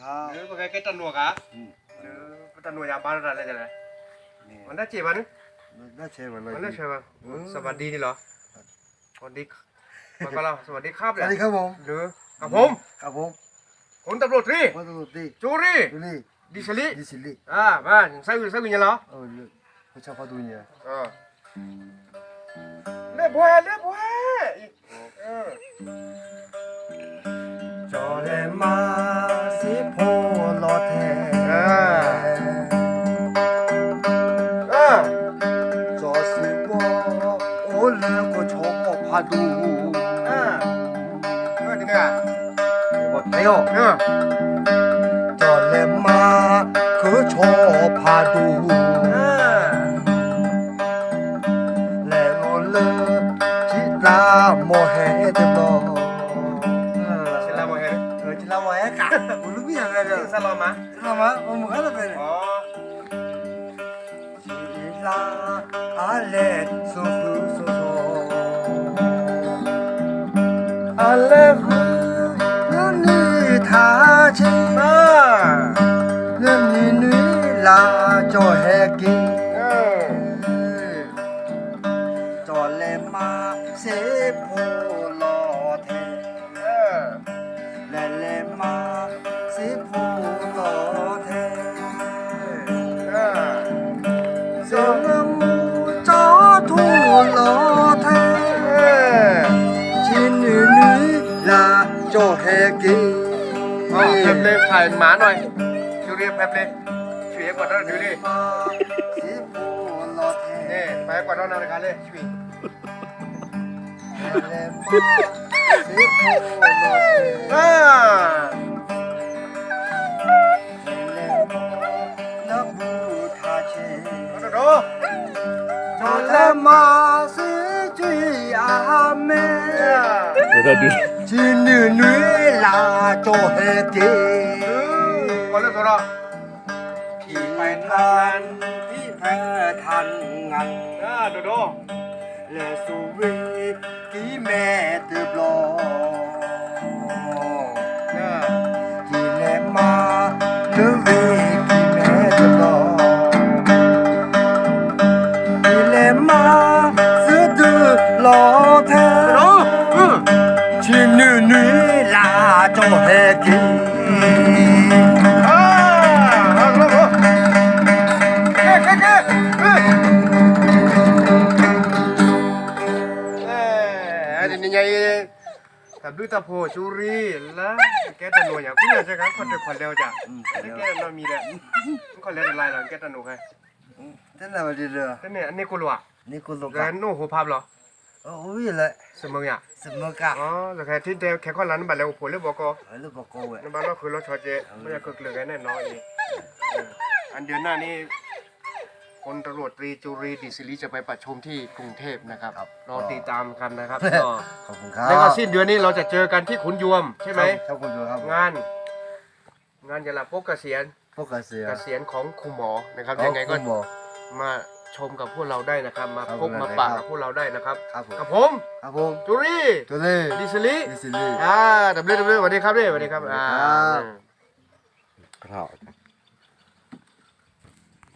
ครับหรือเป็นไงแกตันหนวกอะอืมหรือตันหนวกยาบ้านอะไรกันเลยนี่มันได้เจ็บมันมันน่าเชื่อมันเลยมันได้ใช่ป่ะอืมสวัสดีนี่เหรอสวัสดีมันก็เราสวัสดีครับสเลวัสดียครับผมหรือกับผมครับผมผมตำรวจตรีวัตถุดิบจูรี่ดูนี่ดิชลิดิสิลิอ่ามาใส่ใส่วิญญาณเหรอเออเลือกผู้ชายเขาดูเนี่ยเออเรียบแหวเรียบแหวอีกเออ จอเลมา พาดูเออเออเนี่ยหมดแล้วเออจอเลมาคือชอบพาดูเออและโอเลจิลาโมเฮเดบอเสร็จแล้วมั้งเฮเออจิลาโมเฮกะกูรู้ยังไงเนี่ยสลอมะจิลามาโอ้มึงอะไรเป็นอ๋อ Sila ale suhu suho Ale hu nani tha chi เออ nani nui la cho he ki เออ cho le ma se po lo the cho hè kỳ เอาแป๊บเลยถ่ายหมาหน่อยจูเรียแป๊บเลยช่วยกว่านั้นดูดิ Sĩ phụ lọt นี่ hè ไปกว่านั้นนะครับเลยช่วย Lem Sĩ phụ lọt เอ hè อ Lem Nó bu tha chê ดูดู Cho lem ma sĩ truy à mê เดี๋ยวเราดู Chín nữ nữ là cho hè kỳ ก่อนเริ่มตัวเรา Khi phải than Khi phải than ngăn อ่าดู ดูตาโพชูรีแล้วแกตันหนูอย่างกูอยากจะกันคนเดียวคนเดียวจ้ะแกเรามีแหละมันก็เล่นอะไรหรอแกตันหนูใคร thế là mà đi được แต่เนี่ยอันนี้กูรู้อะนี่กูลงแกโน่โหภาพเหรอ อ้ยเลยสมองอะสมกะอ๋อแต่แค่ที่เดียวแค่ข้อร้านบัตรแล้วผมเลยบอกก็เฮ้ยลูกบอกกูเว้ยในบ้านเราคือรถชอเจไม่อยากเกิดเหลือแน่นอนอีกอันเดือนหน้านี้พลตำรวจตรีจุรีดิศิริจะไปประชุมที่กรุงเทพนะครับรอติดตามกันนะครับก็ขอบคุณครับแล้วก็สิ้นเดือนนี้เราจะเจอกันที่ขุนยวมใช่ไหมครับคุณดูครับงาน งานยาลาพกเกษียณพวกเกษียณเกษียณของครูหมอนะครับยังไงก็คุณหมอมา ชมกับพวกเราได้นะครับ มาครับพบผมมาได้ปะครับกับพวกเราได้นะครับครับผมกับผมครับผมจุรีตัวเล่ดิสลิดิสิลีอ่าดับเบิลดับเบิลสวัสดีครับด้วยสวัสดีครับอ่าครับข้าว